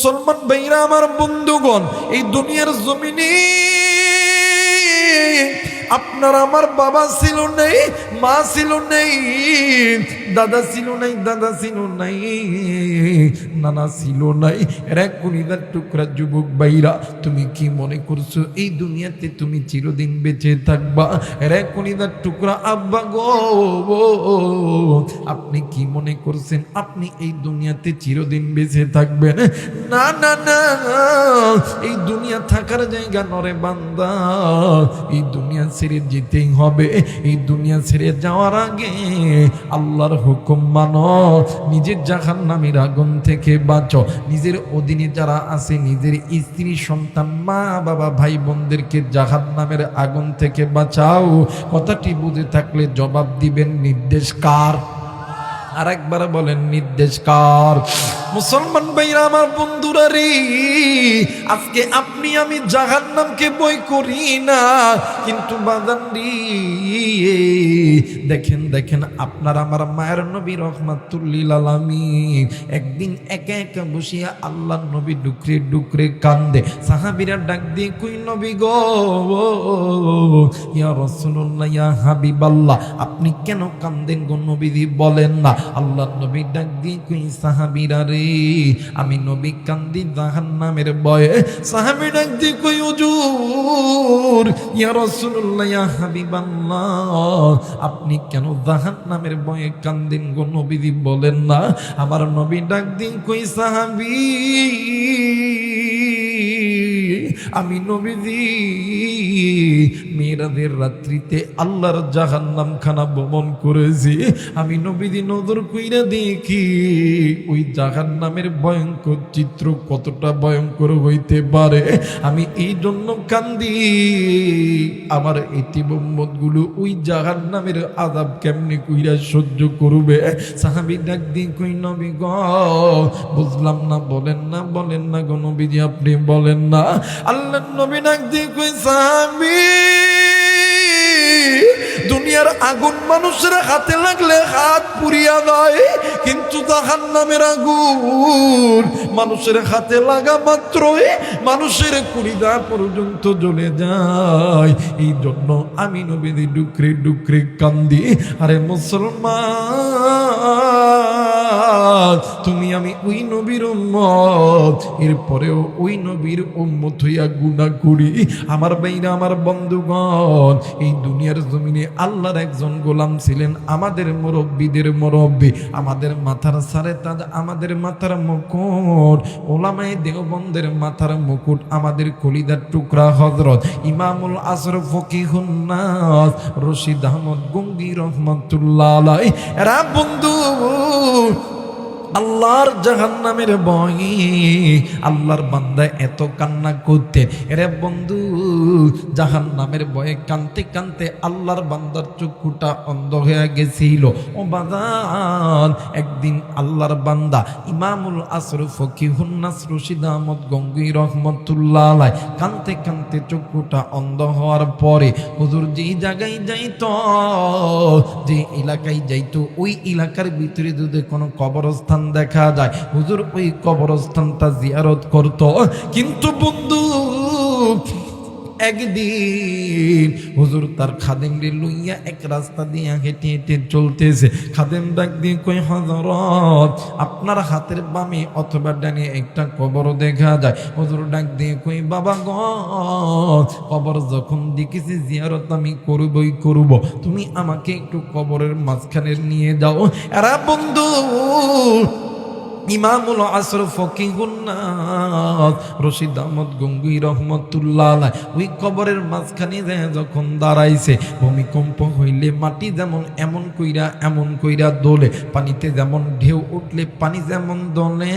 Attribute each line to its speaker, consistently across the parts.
Speaker 1: মুসলমান ভাইরা আমার বন্ধুগণ এই দুনিয়ার জমিনে আপনার আমার বাবা ছিল নেই, মা ছিল নেই, দাদা ছিল নাই, দাদা ছিল নাই, নানা ছিল নাই। এরা কুড়িদার টুকরা যুবক বাইরা তুমি কি মনে করছ, এই দুনিয়াতে তুমি চিরদিন বেঁচে থাকবা? এরা কুড়িদার টুকরা, আব্বা গো আপনি কি মনে করছেন, আপনি এই দুনিয়াতে চিরদিন বেঁচে থাকবেন? না না না, এই দুনিয়া থাকার জায়গা নরে বান্দা, এই দুনিয়া ছেড়ে যেতেই হবে। এই দুনিয়া ছেড়ে যাওয়ার আগে আল্লাহর হুকুম মানো, নিজের জাহান নামের আগুন থেকে বাঁচো। নিজের অধীনে যারা আছে, নিজের স্ত্রী, সন্তান, মা, বাবা, ভাই, বোনদেরকে জাহান নামের আগুন থেকে বাঁচাও। কথাটি বুঝে থাকলে জবাব দিবেন, নির্দেশ কার? আরেকবার বলেন নির্দেশ কার মুসলমান ভাইরা, আমার বন্ধুরা রে, আজকে আপনি, আমি জাহান নামকে বই করি না, কিন্তু বাদান দেখেন দেখেন, আপনার আমার মায়ের নবী রহমাতুল্লিল আলামী একদিন একা একা বসিয়া আল্লাহ নবী ডুকরে ডুকরে কান্দে, সাহাবিরা ডাক দিয়ে কুই, নবী গো, ইয়া রাসূলুল্লাহ, ইয়া হাবিবাল্লাহ, আপনি কেন কান্দেন গো নবীজি? বলেন না। আল্লাহ নবী ডাক দিয়ে কই, সাহাবিরা রে, আমি নবী কান্দি জাহান্নামের ভয়ে। সাহাবি ডাক দিয়ে কই, হুজুর, ইয়া রাসূলুল্লাহ, ইয়া হাবিবাল্লাহ, আপনি কেন জাহান্নামের ভয়ে কান্দেন গো নবীজি বলেন না? আমার নবী ডাক দি কই, সাহাবি আমি নবীজি মেয়েরাদের রাত্রিতে আল্লাহর জাহান্নাম খানা ভ্রমণ করেছি। আমি নবীজি নজর কইরা দেখি, ওই জাহান্নামের ভয়ঙ্কর চিত্র কতটা ভয়ঙ্কর হইতে পারে। আমি এই জন্য কান্দি, আমার ইতিমম্মতগুলো ওই জাহান্নামের আদাব কেমনি কইরা সহ্য করবে? সাহাবি ডাক দিয়ে কই, নবী গ, বুঝলাম না, বলেন না বলেন না গো নবীজি, আপনি বলেন না। আল্লাহ সাহাবি দুনিয়ার আগুন মানুষের হাতে লাগলে হাত পুড়িয়া দেয় কিন্তু তাহার নামের আগুন মানুষের হাতে লাগা মাত্রই মানুষের কুড়িদা পর্যন্ত জ্বলে যায়। এই জন্য আমি নবীদি ডুকরে ডুকরে কান্দি, আরে মুসলমান তুমি আমি ওই নবীর উম্মত। এরপরেও ওই নবীর উম্মত হইয়া গুণা করি। আমার বাইরা আমার বন্ধুগণ, এই দুনিয়ার জমিনে আল্লাহর একজন গোলাম ছিলেন আমাদের মুরব্বীদের মুরব্বী। আমাদের মাথার সারে তাজ, আমাদের মাথার মুকুট। ওলামাই দেওবন্দের মাথার মুকুট, আমাদের কলিদার টুকরা হজরত ইমামুল আসর ফকিহুন্নাস রশিদ আহমদ গঙ্গি রহমতুল্লাহ এরা বন্ধু আল্লাহর জাহান্নামের বই আল্লাহর বান্দা এত কান্না করতেন এরে বন্ধু, জাহান্নামের বয়ে কানতে কানতে আল্লাহর বান্দার চক্ষুটা অন্ধ হয়ে গেছিল। ও বাদান একদিন আল্লাহর বান্দা ইমামুল আসর ফকিহুন্নাস রশিদ আহমদ গঙ্গুই রহমতুল্লাহ কানতে কানতে চক্ষুটা অন্ধ হওয়ার পরে হুজুর যেই জায়গায় যাইত যে এলাকায় যাইতো, ওই এলাকার ভিতরে যদি কোনো কবরস্থান দেখা যায়। হুজুর ওই কবরস্থানটা জিয়ারত করত। কিন্তু বন্ধু একদিন হুজুর তার খাদেম রে লইয়া এক রাস্তা দিয়ে হেঁটে হেঁটে চলতেছে। খাদেম ডাক দিয়ে কই হজরত আপনার হাতের বামে অথবা ডানে একটা কবর দেখা যায়। হুজুর ডাক দিয়ে কই বাবা গ, কবর যখন দেখেছি জিয়ারত আমি করবই করব। তুমি আমাকে একটু কবরের মাঝখানে নিয়ে যাও। এরা বন্ধু ইমামুল আসর ফকিহুন্নাস রশিদ আহমদ গঙ্গুই রহমতুল্লাহ ওই কবরের মাঝখানে যখন দাঁড়াইছে, ভূমিকম্প হইলে মাটি যেমন এমন কইরা এমন কইরা দোলে, পানিতে যেমন ঢেউ উঠলে পানি যেমন দোলে,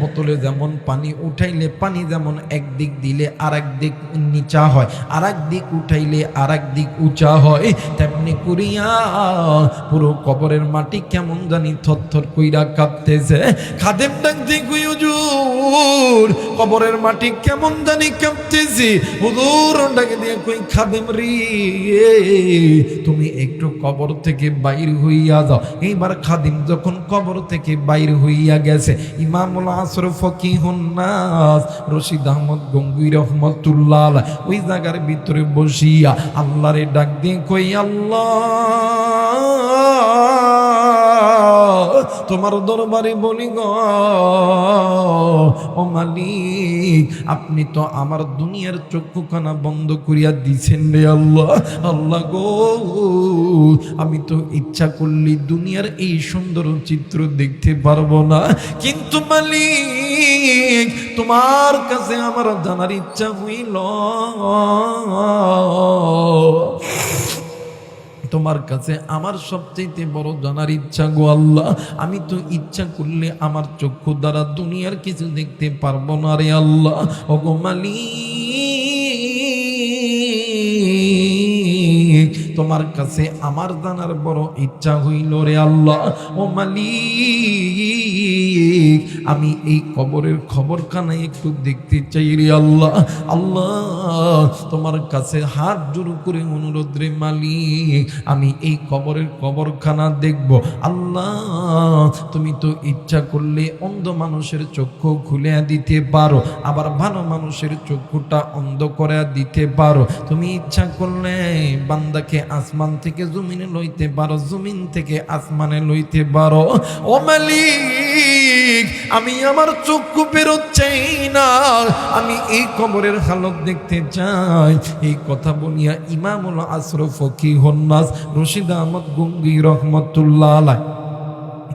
Speaker 1: বোতলে যেমন পানি উঠাইলে পানি যেমন একদিক দিলে আর দিক নিচা হয় আর দিক উঠাইলে আর দিক উঁচা হয়। তেমনি করিয়া পুরো কবরের মাটি কেমন জানি থরথর কইরা কাঁপতেছে। গেছে খাদেম ডাক দিয়ে কই হুজুর কবরের মাটি কেমন জানি কাঁপতেছি। হুজুর ডাকে দিয়ে কই, খাদেম রি, তুমি একটু কবর থেকে বাইর হইয়া যাও। এইবার খাদিম যখন কবর থেকে বাইর হইয়া গেছে, ইমামুল আসর ফকিহুন নাস, রশিদ আহমদ গঙ্গুই রহমতুল্লাহ, ওই জায়গার ভিতরে বসিয়া আল্লাহরে ডাক দিয়ে কই, আল্লাহ! তোমার দরবারে বলি গ, ও মালিক, আপনি তো আমার দুনিয়ার চক্ষুখানা বন্ধ করিয়া দিছেন রে আল্লাহ। আল্লাহ গো, আমি তো ইচ্ছা করলি দুনিয়ার এই সুন্দর চিত্র দেখতে পারব না। কিন্তু মালিক, তোমার কাছে আমার জানার ইচ্ছা হইল তোমার কাছে আমার সবচেয়ে বড় জানার ইচ্ছা গো আল্লাহ। আমি তো ইচ্ছা করলে আমার চক্ষু দ্বারা দুনিয়ার কিছু দেখতে পারব না রে আল্লাহ। ও গো মালিক তোমার কাছে আমার জানার বড় ইচ্ছা হইল রে আল্লাহ। ও মালিক, আমি এই কবরের খবরখানা একটু দেখতে চাই রে আল্লাহ। আল্লাহ, তোমার কাছে হাত জোর করে অনুরোধ রে মালিক, আমি এই কবরের কবরখানা দেখব। আল্লাহ, তুমি তো ইচ্ছা করলে অন্ধ মানুষের চক্ষু খুলে দিতে পারো, আবার ভালো মানুষের চক্ষুটা অন্ধ করে দিতে পারো। তুমি ইচ্ছা করলে বান্দাকে আসমান থেকে জমিনে লইতে পারো, জমিন থেকে আসমানে লইতে পারো। ও মালিক, আমি আমার চক্ষু বেরোচ্ছাই না। আমি এই কবরের হালত দেখতে চাই। এই কথা বলিয়া ইমামুল আশরফ ফকি হন্নাস রশিদ আহমদ গঙ্গি রহমতুল্লাহ আলাই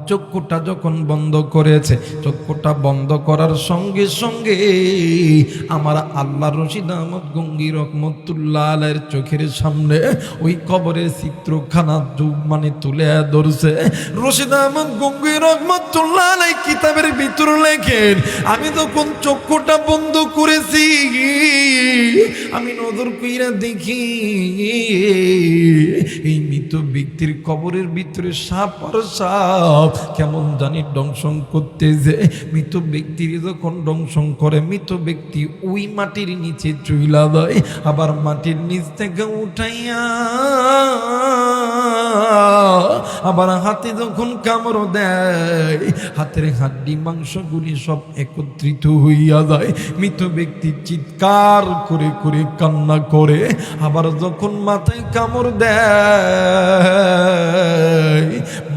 Speaker 1: চক্ষুটা যখন বন্ধ করেছে, চক্ষুটা বন্ধ করার সঙ্গে সঙ্গে আমার আল্লাহ রশিদ আহমদ গঙ্গি রহমতুল্লাহ আলের চোখের সামনে ওই কবরের চিত্রখানা যুগ মানে তুলে ধরছে। রশিদ আহমদ গঙ্গি রহমতুল্লাহ আলাই কিতাবের ভিতর লেখেন, আমি তখন চক্ষুটা বন্ধ করেছি, আমি নজর কইরা দেখি, এই মৃত ব্যক্তির কবরের ভিতরে সাপ আর সাপ কেমন জানি দংশন করতে যে মৃত ব্যক্তির যখন দংশন করে, মৃত ব্যক্তি ওই মাটির নিচে চুইলা দেয় আবার মাটির নিচ থেকে উঠাইয়া আবার হাতে যখন কামড় দেয়, হাতের হাড্ডি, মাংসগুলি সব একত্রিত হইয়া যায়। মৃত ব্যক্তি চিৎকার করে করে কান্না করে, আবার যখন মাথায় কামড় দেয়,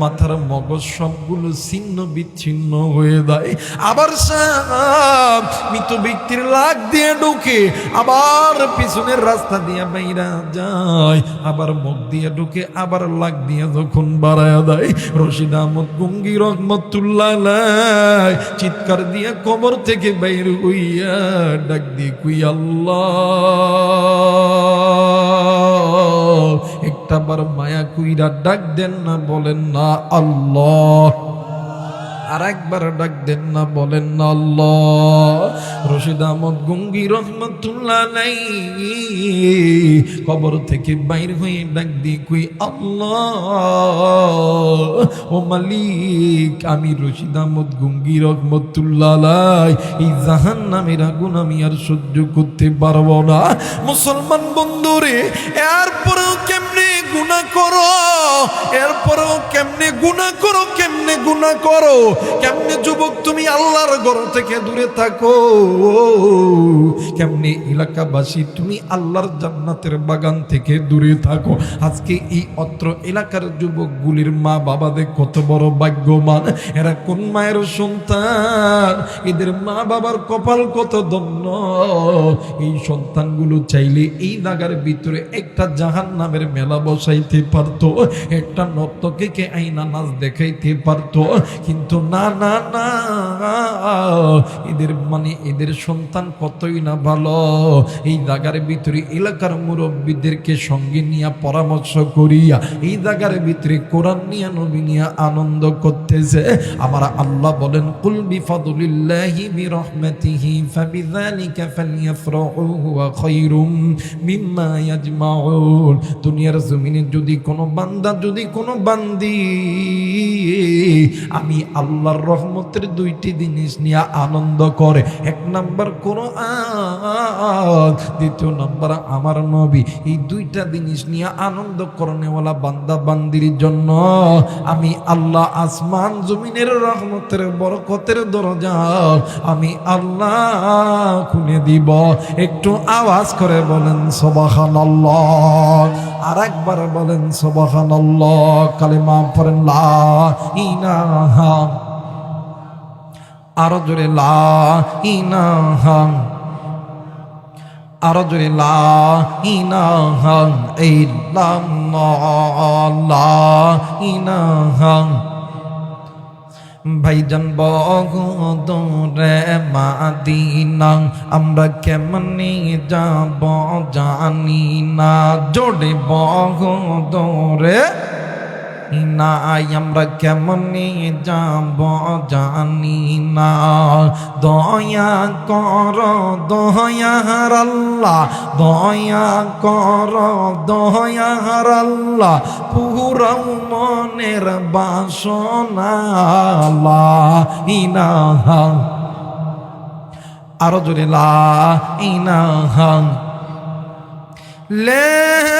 Speaker 1: মাথার মগজ সবগুলো ছিন্ন বিচ্ছিন্ন হয়ে যায়। আবার মৃত ব্যক্তির লাগ দিয়ে ঢুকে, আবার পিছনের রাস্তা দিয়ে বাইরা যায়। আবার মুখ দিয়ে ঢুকে, আবার লাগ দিয়ে যখন বাড়ায় দেয়, রশিদ আহমদ গঙ্গি রহমতুল্লাহ চিৎকার দিয়ে কবর থেকে বাইর হইয়া ডাক দিয়ে কুই আল্লাহ একটা মায়া কুইরা ডাক দেন না, বলেন না আল্লাহ। আর একবার ডাক দেন না, বলেন না রশিদ আহমদ গঙ্গি রহমতুল্লাহ নাই কবর থেকে বাইর হয়ে ডাক দিয়ে কই, আল্লাহ। ও মালিক, আমি রশিদ আহমদ গঙ্গি রহমতুল্লাহ এই জাহান নামের আগুন আমি আর সহ্য করতে পারব না। মুসলমান বন্ধুরে গুণা করো কেমনে গুণা করো, কেমনে গুণা করো? কেমনে যুবক তুমি আল্লাহর ঘর থেকে দূরে থাকো? কেমনে এলাকাবাসী তুমি আল্লাহর জান্নাতের বাগান থেকে দূরে থাকো? আজকে এই অত্র এলাকার যুবকগুলির মা বাবাদের কত বড় ভাগ্যবান। এরা কোন মায়ের সন্তান? এদের মা বাবার কপাল কত দন্য এই সন্তানগুলো চাইলে এই জায়গার ভিতরে একটা জাহান নামের মেলা বসাইতে পারতো। একটা নর্তকে আইনা নাচ দেখাইতে পারতো। কিন্তু না না না, এদের মানে এদের সন্তান কতই না ভালো। এই জায়গার ভিতরে এলাকার মুরব্বীদেরকে সঙ্গে নিয়ে পরামর্শ করিয়া, এই জায়গার ভিতরে কোরআন নিয়ে, নবী নিয়ে আনন্দ করতেছে। আমার আল্লাহ বলেন, কুল বিফাদুলিল্লাহি বিরহমাতিহি, ফাবিযালিকা ফালইফরাহু হুয়া খায়রুম মিম্মা ইয়াজমাউন। দুনিয়ার জমিনে যদি কোনো বান্দা, যদি কোনো বান্দি আমি আল্লাহর রহমতের দুইটি জিনিস নিয়ে আনন্দ করে। এক নাম্বার কোরআন, দ্বিতীয় নাম্বার আমার নবী। এই দুইটা জিনিস নিয়ে আনন্দ করণেওয়ালা বান্দা বান্দির জন্য আমি আল্লাহ আসমান জমিনের রহমতের বরকতের দরজা আমি আল্লাহ খুলে দিব। একটু আওয়াজ করে বলেন সবাহান আর একবার বলেন সবাহান কালিমা পড়েন, লা ইনাহা আরও জোরে, লা ইনাহা আরও জোরে, লা ইনাহা ইল্লাল্লাহ, লা ইনাহা ভাইজান বগদরে মাদিনা আমরা কেমনি যাব জানি না। জোরে বগদরে নাই আমরা কেমনি যাব জানি না। দয়া কর দয়ার আল্লাহ, দয়া কর দয়ার আল্লাহ, পুরাও মনের বাসনা ইনাহা আরও জোরে, লা ইনাহা লে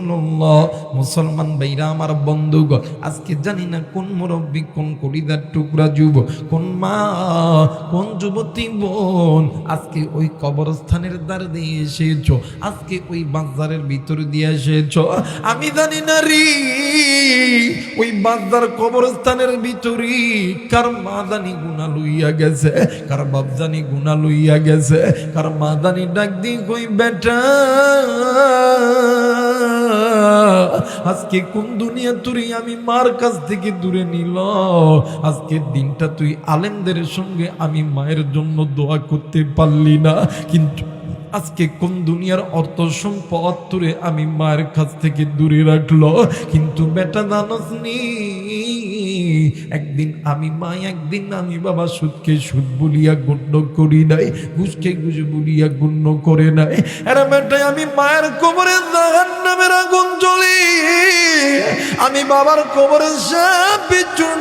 Speaker 1: রাসূলুল্লাহ, মুসলমান ভাইরা, আমার বন্ধুগ আজকে জানি না কোন মুরব্বী, কোন কলিদার টুকরা যুব, কোন মা, কোন যুবতী বোন, আজকে ওই কবরস্থানের দ্বার দিয়ে এসেছ, আজকে ওই বাজারের ভিতর দিয়ে এসেছ। আমি জানি না রে, ওই বাজার কবরস্থানের ভিতরে কার মা জানি গুণা লইয়া গেছে, কার বাপ জানি গুণা লইয়া গেছে, কার মা জানি ডাক দি কই বেটা? আজকে কোন দুনিয়া তুই আমি মার কাছ থেকে দূরে নিল? আজকে দিনটা তুই আলেমদের সঙ্গে আমি মায়ের জন্য দোয়া করতে পারলি না। কিন্তু আজকে কোন দুনিয়ার অর্থ সম্পদ তুরে আমি মায়ের কাছ থেকে দূরে রাখল? কিন্তু বেটা জানস নি, একদিন আমি মা, একদিন আমি বাবা সুদকে সুদ বলিয়া গণ্য করি নাই, ঘুষকে ঘুষ বলিয়া গণ্য করে নাই। এরা বেটায় আমি মায়ের কোমরে জাহান নামের আগুন জ্বলি। আমি বাবার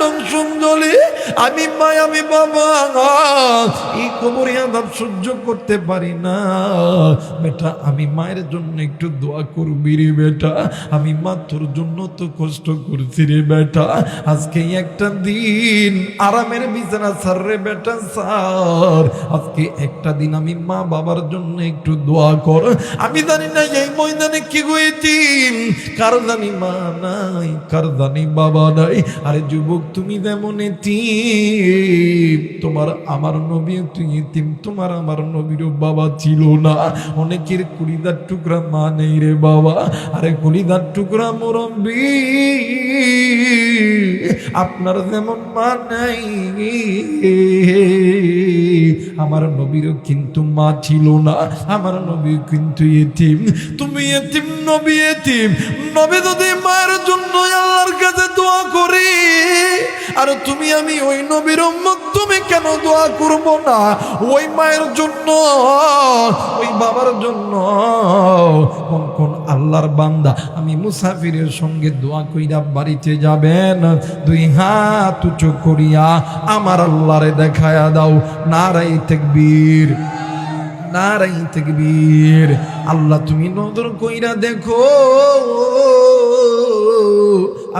Speaker 1: ডংসুম জ্বলি আমি মা, আমি বাবা এই কোমরে আদাব সহ্য করতে পারি না। বেটা, আমি মায়ের জন্য একটু দোয়া করবি রে বেটা। আমি মা তোর জন্য তো কষ্ট করছি রে বেটা। আজকে একটা দিন আরামের বিছানা সার রে বেটা সার আজকে একটা দিন আমি মা বাবার জন্য একটু দোয়া কর। আমি জানি না এই ময়দানে কি গইতিম কার জানি মা নাই কার জানি বাবা নাই? আরে যুবক, তুমি যেমন এতিম, তোমার আমার নবী তুই এতিম, তোমার আমার নবীরও বাবা ছিল না। অনেকের কুড়িদার টুকরা মা নেই রে বাবা। আরে কুড়িদার টুকরা মুরব্বী, আপনার যেমন মা নাই। আমার নবীরও কিন্তু মা ছিল না, আমার নবী কিন্তু এতিম। তুমি এতিম, নবী এতিম, নবী যদি মায়ের জন্য আল্লাহর কাছে দোয়া করি। আর তুমি আমি ওই নবীর তুমি কেন দোয়া করব না? ওই মায়ের জন্য, ওই বাবার জন্য। কোন কোন আল্লাহর বান্দা, আমি মুসাফিরের সঙ্গে দোয়া কইরা বাড়িতে যাবেন। দুই হাত উঁচু করিয়া আমার আল্লাহরে দেখায়া দাও। নারাই তেকবীর নারাই তেকবীর। আল্লাহ তুমি নজর কইরা দেখো।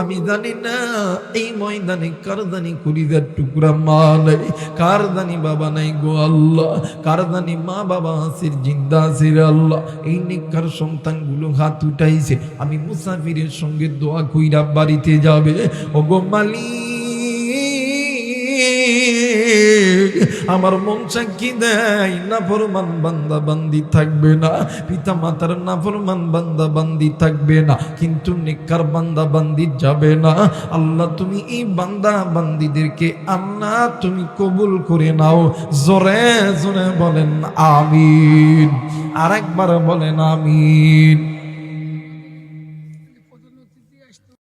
Speaker 1: আমি জানি না, এই ময়দানে কার জানি টুকরা মা নাই, কার জানি বাবা নাই গো আল্লাহ, কার জানি মা বাবা আসির জিন্দা আসির আল্লাহ। এই নিকার সন্তানগুলো হাত উঠাইছে, আমি মুসাফিরের সঙ্গে দোয়া কইরা বাড়িতে যাবে। ও গো মালিক আমার মন চাকি দেয় না ফরমান বান্দা বান্দি থাকবে না। পিতা মাতার না ফরমান বান্দা বান্দি থাকবে না, কিন্তু নিকার বান্দা বান্দি যাবে না। আল্লাহ, তুমি এই বান্দা বান্দিদেরকে আল্লাহ তুমি কবুল করে নাও। জোরে জোরে বলেন আমিন। আরেকবার বলেন আমিন।